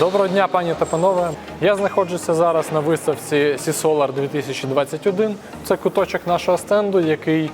Доброго дня, пані та панове. Я знаходжуся зараз на виставці Сісолар 2021. Це куточок нашого стенду, який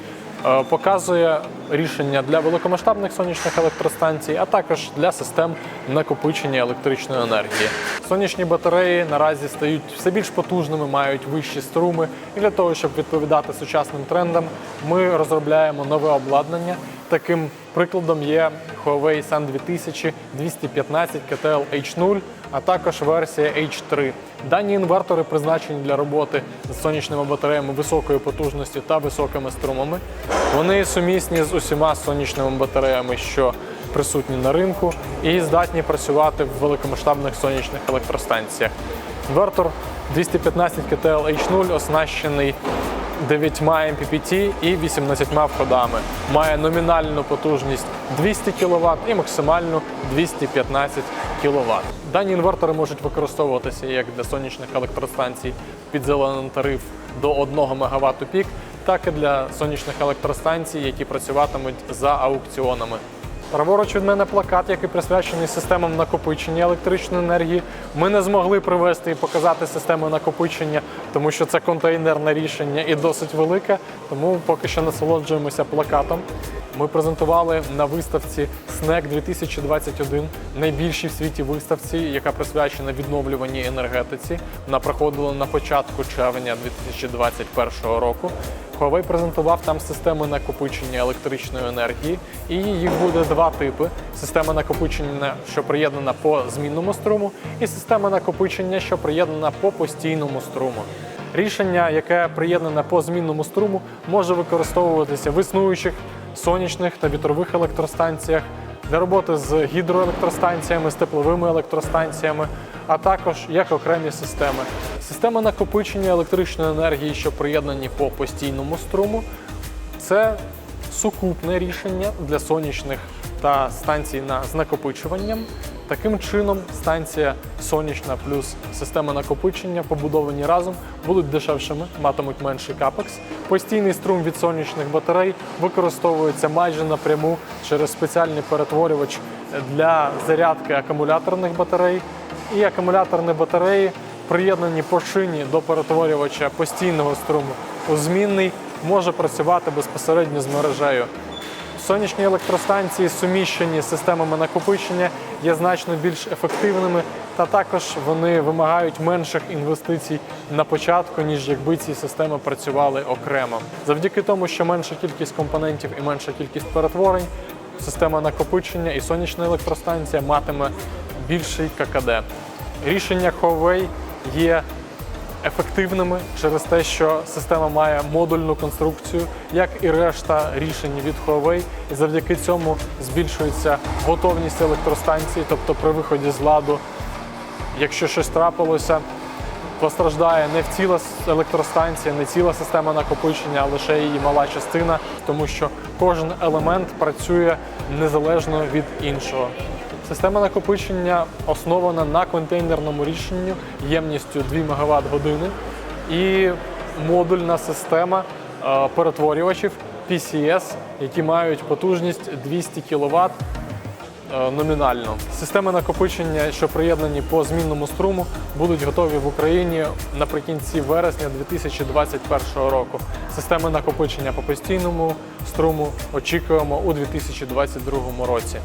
е, показує рішення для великомасштабних сонячних електростанцій, а також для систем накопичення електричної енергії. Сонячні батареї наразі стають все більш потужними, мають вищі струми. І для того, щоб відповідати сучасним трендам, ми розробляємо нове обладнання. Таким прикладом є Huawei Sun 2000 215 KTL H0, а також версія H3. Дані інвертори призначені для роботи з сонячними батареями високої потужності та високими струмами. Вони сумісні з усіма сонячними батареями, що присутні на ринку, і здатні працювати в великомасштабних сонячних електростанціях. Інвертор 215 KTL H0 оснащений 9 MPPT і 18 входами. Має номінальну потужність 200 кВт і максимальну 215 кВт. Дані інвертори можуть використовуватися як для сонячних електростанцій під зелений тариф до 1 МВт пік, так і для сонячних електростанцій, які працюватимуть за аукціонами. Праворуч від мене плакат, який присвячений системам накопичення електричної енергії. Ми не змогли привезти і показати систему накопичення, тому що це контейнерне рішення і досить велике. Тому поки що насолоджуємося плакатом. Ми презентували на виставці SNEC 2021, найбільшій в світі виставці, яка присвячена відновлюваній енергетиці. Вона проходила на початку червня 2021 року. Huawei презентував там системи накопичення електричної енергії, і їх буде два типи: система накопичення, що приєднана по змінному струму, і система накопичення, що приєднана по постійному струму. Рішення, яке приєднане по змінному струму, може використовуватися в існуючих сонячних та вітрових електростанціях для роботи з гідроелектростанціями, з тепловими електростанціями, а також як окремі системи. Системи накопичення електричної енергії, що приєднані по постійному струму, це сукупне рішення для сонячних та станцій на з накопичуванням. Таким чином, станція сонячна плюс система накопичення, побудовані разом, будуть дешевшими, матимуть менший капекс. Постійний струм від сонячних батарей використовується майже напряму через спеціальний перетворювач для зарядки акумуляторних батарей. І акумуляторні батареї приєднані по шині до перетворювача постійного струму у змінний, може працювати безпосередньо з мережею. Сонячні електростанції, суміщені з системами накопичення, є значно більш ефективними, та також вони вимагають менших інвестицій на початку, ніж якби ці системи працювали окремо. Завдяки тому, що менша кількість компонентів і менша кількість перетворень, система накопичення і сонячна електростанція матиме більший ККД. Рішення Huawei є ефективними через те, що система має модульну конструкцію, як і решта рішень від Huawei, і завдяки цьому збільшується готовність електростанції, тобто при виході з ладу, якщо щось трапилося, постраждає не ціла електростанція, не ціла система накопичення, а лише її мала частина, тому що кожен елемент працює незалежно від іншого. Система накопичення основана на контейнерному рішенню ємністю 2 МВт години і модульна система е, перетворювачів PCS, які мають потужність 200 кВт е, номінально. Системи накопичення, що приєднані по змінному струму, будуть готові в Україні наприкінці вересня 2021 року. Системи накопичення по постійному струму очікуємо у 2022 році.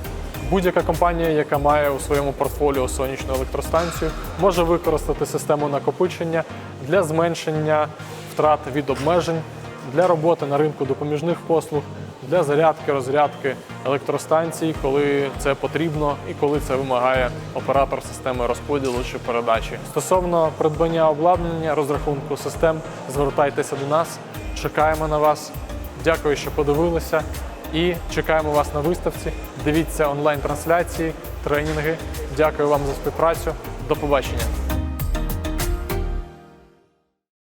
Будь-яка компанія, яка має у своєму портфоліо сонячну електростанцію, може використати систему накопичення для зменшення втрат від обмежень, для роботи на ринку допоміжних послуг, для зарядки, розрядки електростанцій, коли це потрібно і коли це вимагає оператор системи розподілу чи передачі. Стосовно придбання обладнання, розрахунку систем, звертайтеся до нас, чекаємо на вас. Дякую, що подивилися. І чекаємо вас на виставці. Дивіться онлайн-трансляції, тренінги. Дякую вам за співпрацю. До побачення.